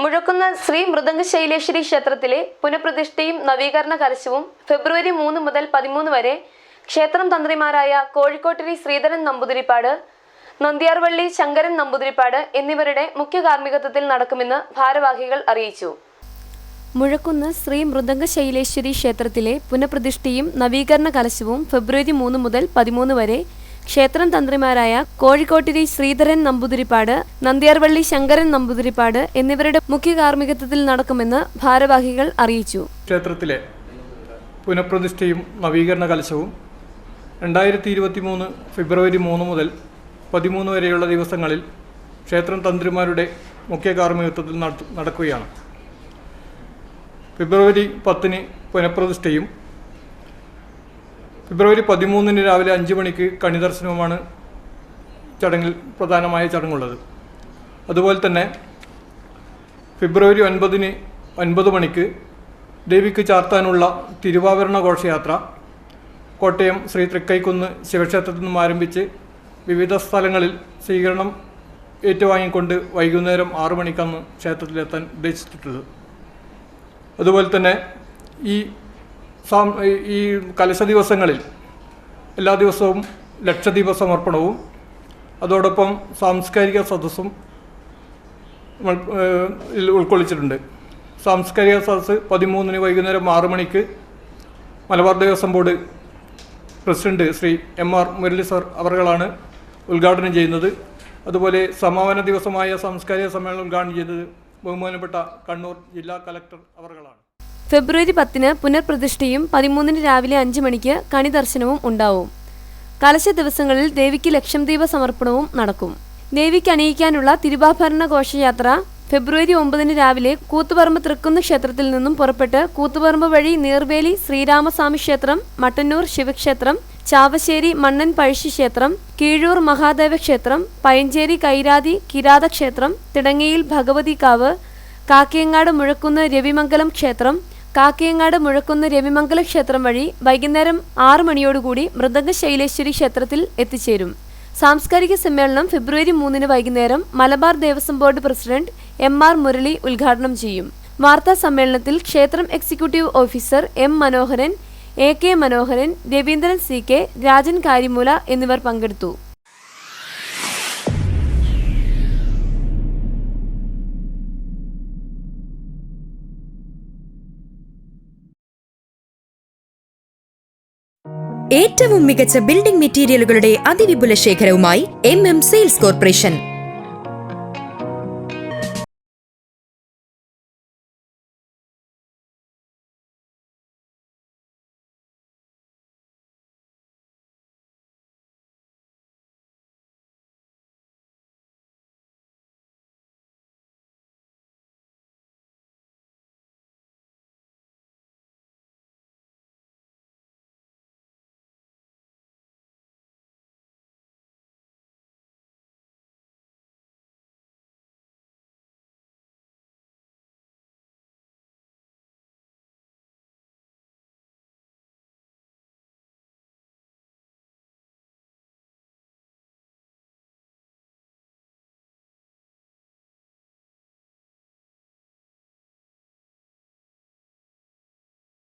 മുഴക്കുന്ന ശ്രീ മൃദംഗ ശൈലേശ്വരി ക്ഷേത്രത്തിലെ പുനഃപ്രതിഷ്ഠയും നവീകരണ കലശവും ഫെബ്രുവരി മൂന്ന് മുതൽ പതിമൂന്ന് വരെ ക്ഷേത്രം തന്ത്രിമാരായ കോഴിക്കോട്ടിരി ശ്രീധരൻ നമ്പൂതിരിപ്പാട് നന്ദിയാർവള്ളി ശങ്കരൻ നമ്പൂതിരിപ്പാട് എന്നിവരുടെ മുഖ്യ കാർമ്മികത്വത്തിൽ നടക്കുമെന്ന് ഭാരവാഹികൾ അറിയിച്ചു. മുഴക്കുന്ന് ശ്രീ മൃദംഗ ശൈലേശ്വരി ക്ഷേത്രത്തിലെ പുനഃപ്രതിഷ്ഠയും നവീകരണ കലശവും ഫെബ്രുവരി മൂന്ന് മുതൽ പതിമൂന്ന് വരെ ക്ഷേത്രം തന്ത്രിമാരായ കോഴിക്കോട്ടിരി ശ്രീധരൻ നമ്പൂതിരിപ്പാട് നന്ദ്യാർവള്ളി ശങ്കരൻ നമ്പൂതിരിപ്പാട് എന്നിവരുടെ മുഖ്യ കാർമ്മികത്വത്തിൽ നടക്കുമെന്ന് ഭാരവാഹികൾ അറിയിച്ചു. ക്ഷേത്രത്തിലെ പുനഃപ്രതിഷ്ഠയും നവീകരണ കലശവും രണ്ടായിരത്തി ഇരുപത്തി മൂന്ന് ഫെബ്രുവരി മൂന്ന് മുതൽ പതിമൂന്ന് വരെയുള്ള ദിവസങ്ങളിൽ ക്ഷേത്രം തന്ത്രിമാരുടെ മുഖ്യ കാർമ്മികത്വത്തിൽ നടക്കുകയാണ്. ഫെബ്രുവരി പത്തിന് പുനഃപ്രതിഷ്ഠയും ഫെബ്രുവരി പതിമൂന്നിന് രാവിലെ അഞ്ച് മണിക്ക് കണിദർശനവുമാണ് ചടങ്ങിൽ പ്രധാനമായ ചടങ്ങുള്ളത്. അതുപോലെ തന്നെ ഫെബ്രുവരി ഒൻപതിന് ഒൻപത് മണിക്ക് ദേവിക്ക് ചാർത്താനുള്ള തിരുവാഭരണ ഘോഷയാത്ര കോട്ടയം ശ്രീ തൃക്കൈക്കുന്ന് ശിവക്ഷേത്രത്തിൽ നിന്നും ആരംഭിച്ച് വിവിധ സ്ഥലങ്ങളിൽ സ്വീകരണം ഏറ്റുവാങ്ങിക്കൊണ്ട് വൈകുന്നേരം ആറു മണിക്കാണ് ക്ഷേത്രത്തിലെത്താൻ ഉദ്ദേശിച്ചിട്ടുള്ളത്. അതുപോലെ തന്നെ ഈ സാം ഈ കലശ ദിവസങ്ങളിൽ എല്ലാ ദിവസവും ലക്ഷദീപ സമർപ്പണവും അതോടൊപ്പം സാംസ്കാരിക സദസ്സും ഉൾക്കൊള്ളിച്ചിട്ടുണ്ട്. സാംസ്കാരിക സദസ്സ് പതിമൂന്നിന് വൈകുന്നേരം ആറു മണിക്ക് Malabar Devaswom board president Shri M R Murali sir അവർകളാണ് ഉദ്ഘാടനം ചെയ്യുന്നത്. അതുപോലെ സമാപന ദിവസമായ സാംസ്കാരിക സമ്മേളനം ഉദ്ഘാടനം ചെയ്തത് ബഹുമാനപ്പെട്ട കണ്ണൂർ ജില്ലാ കലക്ടർ അവർകളാണ് ഫെബ്രുവരി പത്തിന് പുനഃപ്രതിഷ്ഠയും പതിമൂന്നിന് രാവിലെ അഞ്ച് മണിക്ക് കണിദർശനവും ഉണ്ടാവും. കലശ ദിവസങ്ങളിൽ ദേവിക്ക് ലക്ഷം ദീപ സമർപ്പണവും നടക്കും. ദേവിക്ക് അണിയിക്കാനുള്ള തിരുവാഭരണ ഘോഷയാത്ര ഫെബ്രുവരി ഒമ്പതിന് രാവിലെ കൂത്തുപറമ്പ് തൃക്കുന്ന് ക്ഷേത്രത്തിൽ നിന്നും പുറപ്പെട്ട് കൂത്തുപറമ്പ് വഴി നീർവേലി ശ്രീരാമസ്വാമി ക്ഷേത്രം മട്ടന്നൂർ ശിവക്ഷേത്രം ചാവശ്ശേരി മണ്ണൻ പഴശ്ശി ക്ഷേത്രം കീഴൂർ മഹാദേവ ക്ഷേത്രം പയഞ്ചേരി കൈരാതി കിരാത ക്ഷേത്രം തിടങ്ങയിൽ ഭഗവതികാവ് കാക്കയങ്ങാട് മുഴക്കുന്ന് രവിമംഗലം ക്ഷേത്രം കാക്കയങ്ങാട് മുഴക്കുന്ന് രവിമംഗല ക്ഷേത്രം വഴി വൈകുന്നേരം ആറ് മണിയോടുകൂടി മൃദംഗ ശൈലേശ്വരി ക്ഷേത്രത്തിൽ എത്തിച്ചേരും. സാംസ്കാരിക സമ്മേളനം ഫെബ്രുവരി മൂന്നിന് വൈകുന്നേരം Malabar Devaswom board president M R Murali ഉദ്ഘാടനം ചെയ്യും. വാർത്താ സമ്മേളനത്തിൽ ക്ഷേത്രം executive officer M Manoharan A K Manoharan Raveendran C K Rajan Karimoola എന്നിവർ പങ്കെടുത്തു. ഏറ്റവും മികച്ച ബിൽഡിംഗ് മെറ്റീരിയലുകളുടെ അതിവിപുല ശേഖരവുമായി എം എം സെയിൽസ് കോർപ്പറേഷൻ